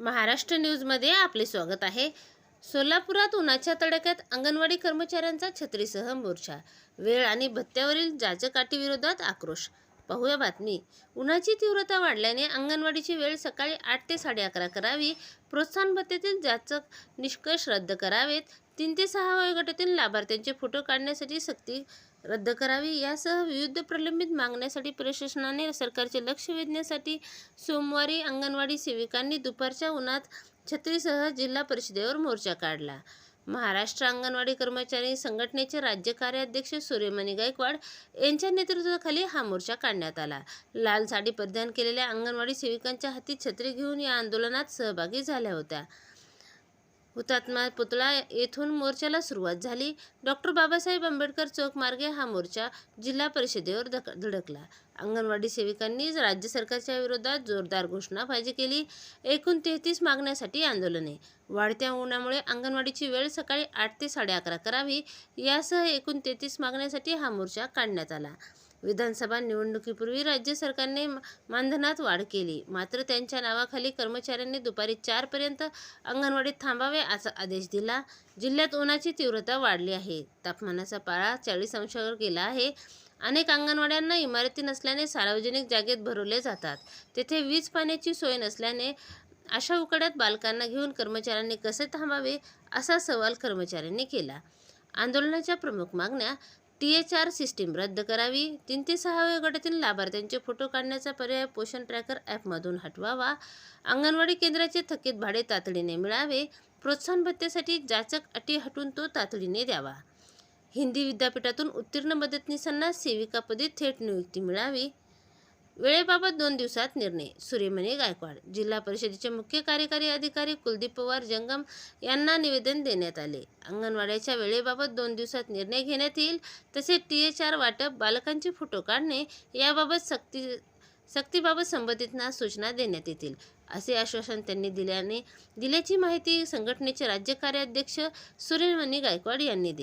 महाराष्ट्र न्यूजमध्ये आपले स्वागत आहे. सोलापुरात उन्हाच्या तडाख्यात अंगणवाडी कर्मचाऱ्यांचा छत्रीसह मोर्चा वेळ आणि भत्त्यावरील जाजकाठीविरोधात आक्रोश पाहूया बातमी. उन्हाची तीव्रता वाढल्याने अंगणवाडीची वेळ सकाळी आठ ते साडे अकरा करावी. प्रोत्साहन भत्त्यातील जाचक निष्कर्ष रद्द करावेत. तीन ते सहा वयोगटातील लाभार्थ्यांचे फोटो काढण्यासाठी सक्ती रद्द करावी. यासह विविध प्रलंबित मागण्यासाठी प्रशासनाने सरकारचे लक्ष वेधण्यासाठी सोमवारी अंगणवाडी सेविकांनी दुपारच्या उन्हात छत्रीसह जिल्हा परिषदेवर मोर्चा काढला. महाराष्ट्र अंगणवाडी कर्मचारी संघटनेचे राज्य कार्याध्यक्ष सूर्यमणी गायकवाड यांच्या नेतृत्वाखाली हा मोर्चा काढण्यात आला. लाल साडी परिधान केलेल्या अंगणवाडी सेविकांच्या हाती छत्री घेऊन या आंदोलनात सहभागी झाल्या होत्या. हुतात्मा पुतळा येथून मोर्चाला सुरुवात झाली. डॉक्टर बाबासाहेब आंबेडकर चौक मार्गे हा मोर्चा जिल्हा परिषदेवर धक धडकला. अंगणवाडी सेविकांनी राज्य सरकारच्या विरोधात जोरदार घोषणाबाजी केली. एकूण तेहतीस मागण्यासाठी आंदोलने. वाढत्या उन्हामुळे अंगणवाडीची वेळ सकाळी आठ ते साडे अकरा करावी. यासह एकूण तेहतीस मागण्यासाठी हा मोर्चा काढण्यात आला. विधानसभा निवडणुकीपूर्वी राज्य सरकारने मानधनात वाढ केली. मात्र त्यांच्या नावाखाली कर्मचाऱ्यांनी दुपारी चारपर्यंत अंगणवाडीत थांबावे असा आदेश दिला. जिल्ह्यात उन्हाची तीव्रता वाढली आहे. तापमानाचा पाळा चाळीस अंशावर गेला आहे. अनेक अंगणवाड्यांना इमारती नसल्याने सार्वजनिक जागेत भरवले जातात. तेथे वीज पाण्याची सोय नसल्याने अशा उकड्यात बालकांना घेऊन कर्मचाऱ्यांनी कसे थांबावे असा सवाल कर्मचाऱ्यांनी केला. आंदोलनाच्या प्रमुख मागण्या टी एच आर सिस्टीम रद्द करावी. तीन ते सहा वयोगटातील लाभार्थ्यांचे फोटो काढण्याचा पर्याय पोषण ट्रॅकर ॲपमधून हटवावा. अंगणवाडी केंद्राचे थकीत भाडे तातडीने मिळावे. प्रोत्साहन भत्त्यासाठी जाचक अटी हटून तो तातडीने द्यावा. हिंदी विद्यापीठातून उत्तीर्ण मदतनीसांना सेविकापदी थेट नियुक्ती मिळावी. वेळेबाबत दोन दिवसात निर्णय. सूर्यमणी गायकवाड जिल्हा परिषदेचे मुख्य कार्यकारी अधिकारी कुलदीप पवार जंगम यांना निवेदन देण्यात आले. अंगणवाड्याच्या वेळेबाबत दोन दिवसात निर्णय घेण्यात येईल तसेच टी एच आर वाटप बालकांचे फोटो काढणे याबाबत सक्ती सक्तीबाबत संबंधितांना सूचना देण्यात येतील असे आश्वासन त्यांनी दिल्याने दिल्याची माहिती संघटनेचे राज्य कार्याध्यक्ष सूर्यमणी गायकवाड यांनी दिली.